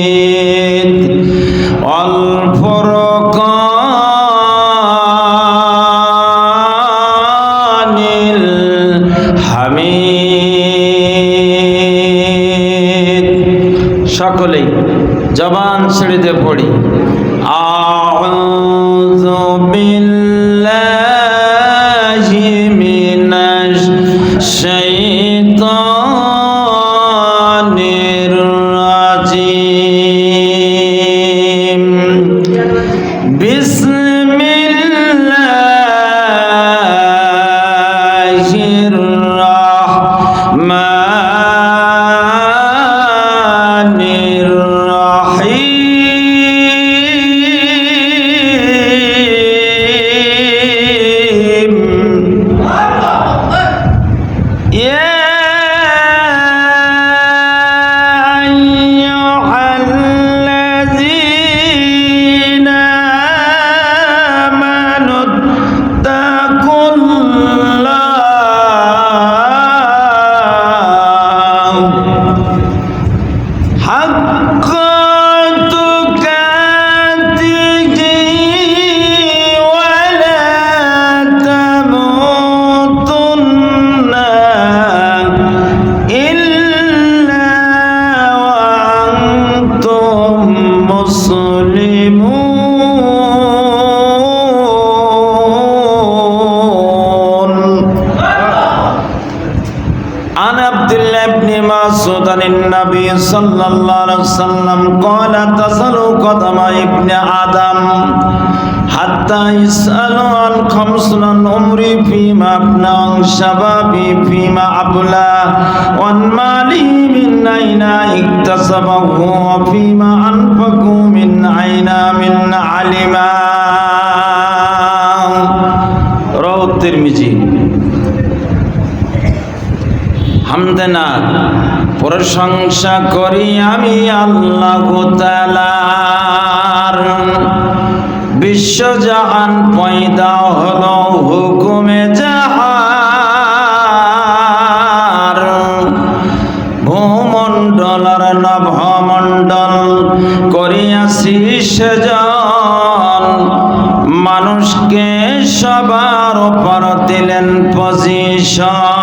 المجيد والفرقان الحميد সকলেই জবান ছেড়ে দিয়ে পড়ি আউযু বিল্লাহি النبي صلى الله عليه وسلم قال تصل قدم ابن آدم حتى يسأل عن خمس عن عمري فيما أبنى عن شبابي فيما أبلى عن مالي من أين اكتسبه وفيما أنفقه من أين من علما رواه الترمذي حمدنا প্রশংসা করি আমি আল্লাহ তালার বিশ্বজাহান পয়দা হলো হুকুমে যাহার ভূমণ্ডল আর নভমণ্ডল করিয়াছি সেজন। মানুষকে সবার উপর দিলেন পজিশন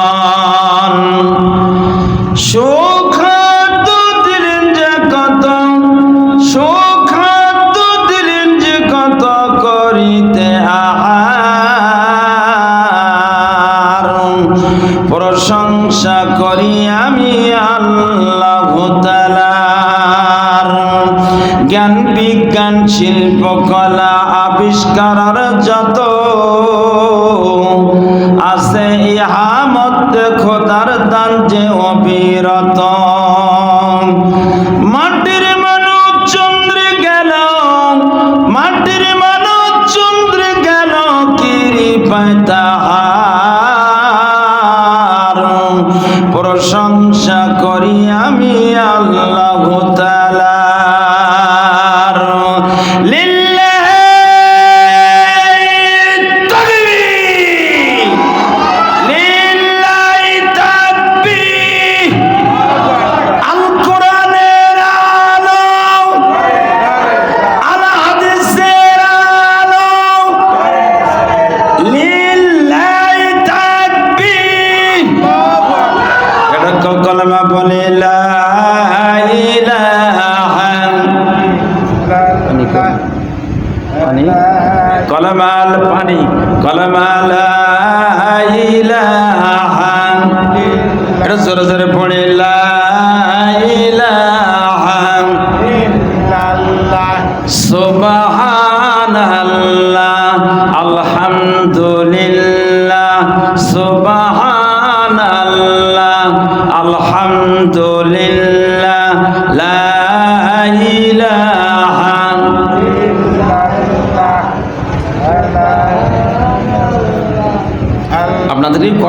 জ্ঞান বিজ্ঞান শিল্পকলা আবিষ্কার যত আছে ইহা মধ্যে খোদার দান যে অবিরত। মাটির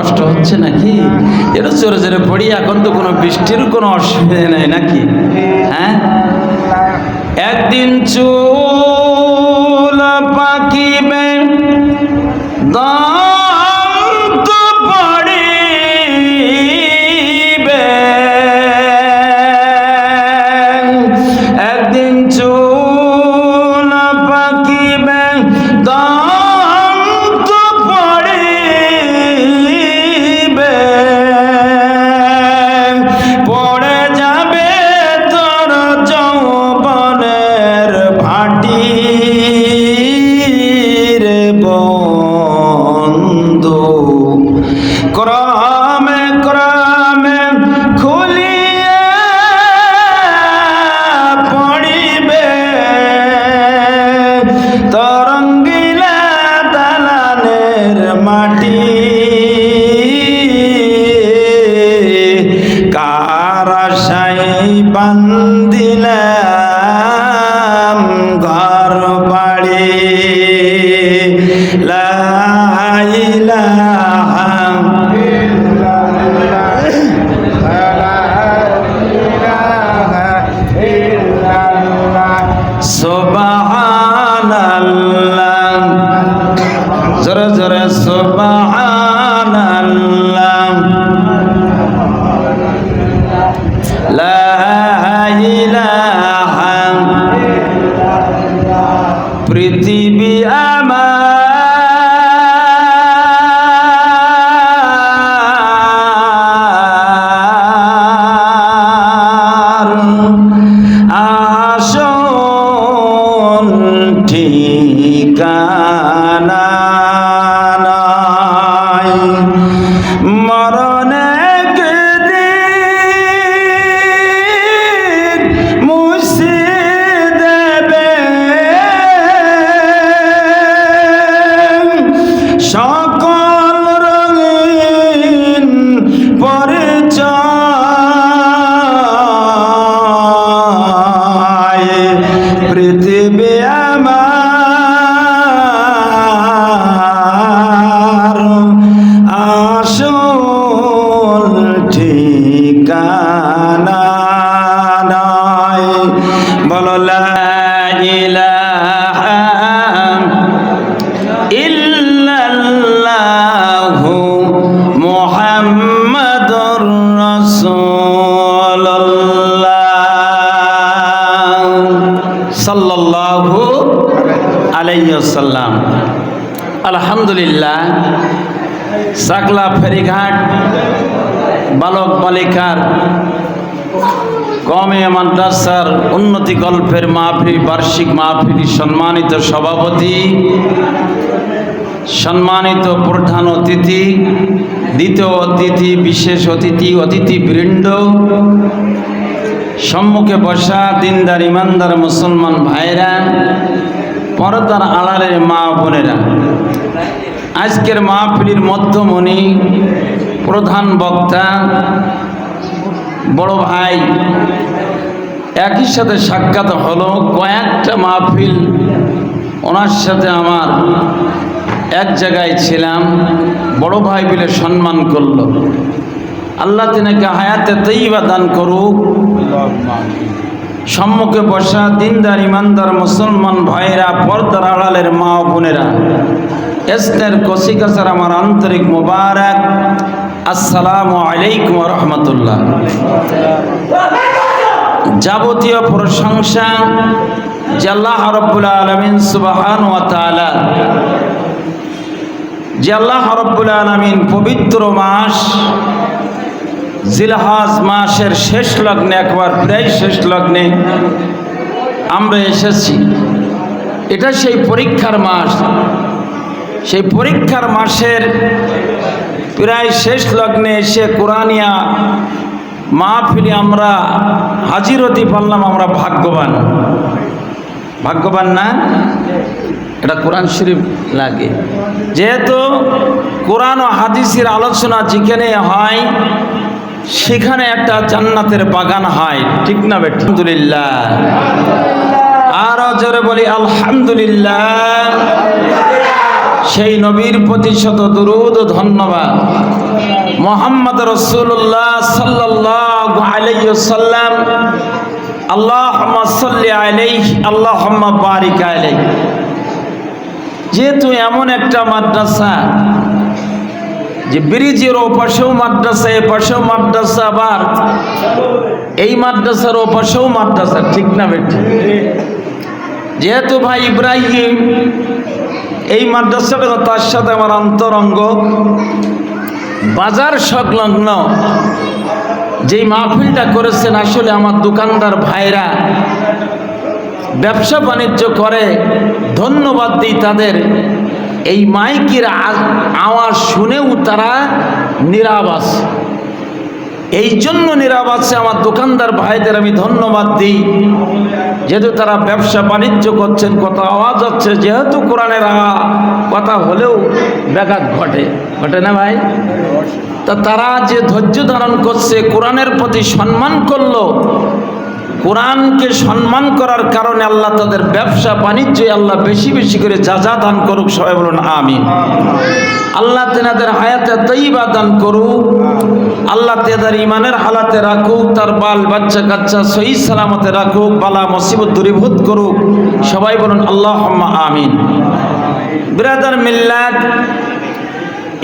কষ্ট হচ্ছে নাকি? এটা জোরে জোরে পড়ি এখন তো কোনো বৃষ্টির কোনো অসুবিধা নেই নাকি? হ্যাঁ? একদিন চুল সুবহানাল্লাহ ঠিকানা নাই। বলো ইল্লাল্লাহু মুহাম্মাদুর রাসূলুল্লাহ সাল্লাল্লাহু আলাইহি ওয়াসাল্লাম। আলহামদুলিল্লাহ সাকলা ফেরিঘাট বালক বালিকার কমে মাদ্রাসার উন্নতি গল্পের মাহফিল, বার্ষিক মাহফিল, সম্মানিত সভাপতি, সম্মানিত প্রধান অতিথি, দ্বিতীয় অতিথি, বিশেষ অতিথি, অতিথিবৃন্দ, সম্মুখে বসা দিনদার, ইমানদার মুসলমান ভাইরা, পরদার আড়ালের মা বোনেরা। আজকের মাহফিলির মধ্যমণি প্রধান বক্তা, বড় ভাই, একই সাথে সাক্ষাৎ হলো, কয়েকটা মাহফিল ওনার সাথে আমার এক জায়গায় ছিলাম, বড় ভাই বলে সম্মান করল। আল্লাহ তিনাকে হায়াতে তৈবা দান করুক। সম্মুখে বসা দিনদার, ইমানদার মুসলমান ভাইরা পর্দার আড়ালের মা বোনেরা, এসনের কসিকাসার আমার আন্তরিক মোবারক। আসসালামু আলাইকুম রহমতুল্লাহ। যাবতীয় প্রশংসা যে আল্লাহ রব্বুল আলমিন সুবাহান ওয়া তাআলা, যে আল্লাহ রব্বুল আলমিন পবিত্র মাস, জিলহাজ মাসের শেষ লগ্নে, একবার প্রায় শেষ লগ্নে আমরা এসেছি। এটা সেই পরীক্ষার মাস। সেই পরীক্ষার মাসের প্রায় শেষ লগ্নে এসে কোরআনিয়া মাহফিলে আমরা হাজির হতে পারলাম আমরা ভাগ্যবান। ভাগ্যবান না? এটা কোরআন শরীফ লাগে। যেহেতু কোরআন ও হাদিসের আলোচনা যেখানে হয়, সেখানে একটা জান্নাতের বাগান হয়। ঠিক না বেঠ আলহামদুলিল্লাহ। আরও জোরে বলি, আলহামদুলিল্লাহ। সেই নবীর প্রতি শত দুরুদ ও ধন্যবাদ। মোহাম্মদ রসুল্লাহ সাল্লাহ আলাইসাল্লাম আল্লাহ সাল্লি আলাইহ আল্লাহ বারিক আলাই যেহেতু এমন একটা মাদ্রাসা, যে ব্রিজের ওপাশেও মাদ্রাসা এ পাশেও মাদ্রাসা, আবার এই মাদ্রাসার ওপাশেও মাদ্রাসা, ঠিক না বেঠি যেহেতু ভাই ইব্রাহিম এই মাদ্রাসাটা তার সাথে আমার অন্তরঙ্গ। বাজার সংলগ্ন যেই মাহফিলটা করেছেন, আসলে আমার দোকানদার ভাইরা ব্যবসা বাণিজ্য করে, ধন্যবাদ দিই তাদের। এই মাইকের আওয়াজ শুনেও তারা নিরাবাস এই জন্য নীরব আছে আমার দোকানদার ভাইদের আমি ধন্যবাদ দিই। যেহেতু তারা ব্যবসা বাণিজ্য করছেন, কথা আওয়াজ হচ্ছে, যেহেতু কোরআনের কথা হলেও ব্যাঘাত ঘটে। ঘটে না ভাই? তা তারা যে ধৈর্য ধারণ করছে, কোরআনের প্রতি সম্মান করল কোরআনকে সম্মান করার কারণে আল্লাহ তাদের ব্যবসা, বাণিজ্যে আল্লাহ বেশি বেশি করে যা যা দান করুক, সবাই বলুন আমিন। আল্লাহ তেনাদের হায়াতে তৈবা দান করুক, আল্লাহ তেনাদের ইমানের হালাতে রাখুক, তার বাল, বাচ্চা, কাচ্চা সহি সালামতে রাখুক, বালা, মুসিবত দূরীভূত করুক, সবাই বলুন আল্লাহ আমিন। বিরাদার মিল্লাত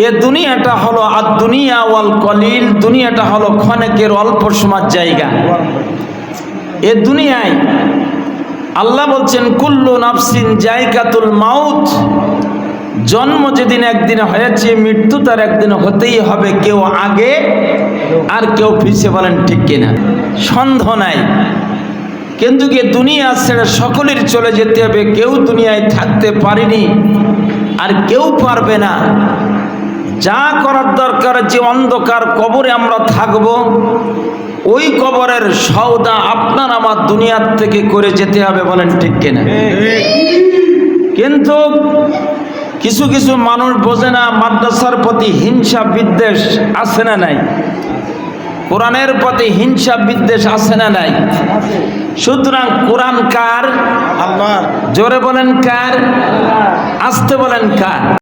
এ দুনিয়াটা হলো আর দুনিয়া ওয়াল কলিল দুনিয়াটা হলো ক্ষণেকের অল্প সময় জায়গা। এ দুনিয়ায় আল্লাহ বলছেন, কুল্লু নাফসিন জায়গাতুল মাউত। জন্ম যেদিন একদিন হয়েছে, মৃত্যু তার একদিন হতেই হবে, কেউ আগে আর কেউ পিছিয়ে বলেন ঠিক কিনা। সন্দেহ নাই। কিন্তু কি দুনিয়া ছেড়ে সকলের চলে যেতে হবে? কেউ দুনিয়ায় থাকতে পারেনি, আর কেউ পারবে না। যা করার দরকার যে অন্ধকার কবরে আমরা থাকব ওই কবরের সওদা আপনার আমার দুনিয়ার থেকে করে যেতে হবে বলেন ঠিক কিনা? কিন্তু কিছু কিছু মানুষ বোঝে না মাদ্রাসার প্রতি হিংসা বিদ্বেষ আছে না নাই? কোরআনের প্রতি হিংসা বিদ্বেষ আছে না নাই? সুতরাং কোরআন কার? জোরে বলেন কার? আসতে বলেন কার?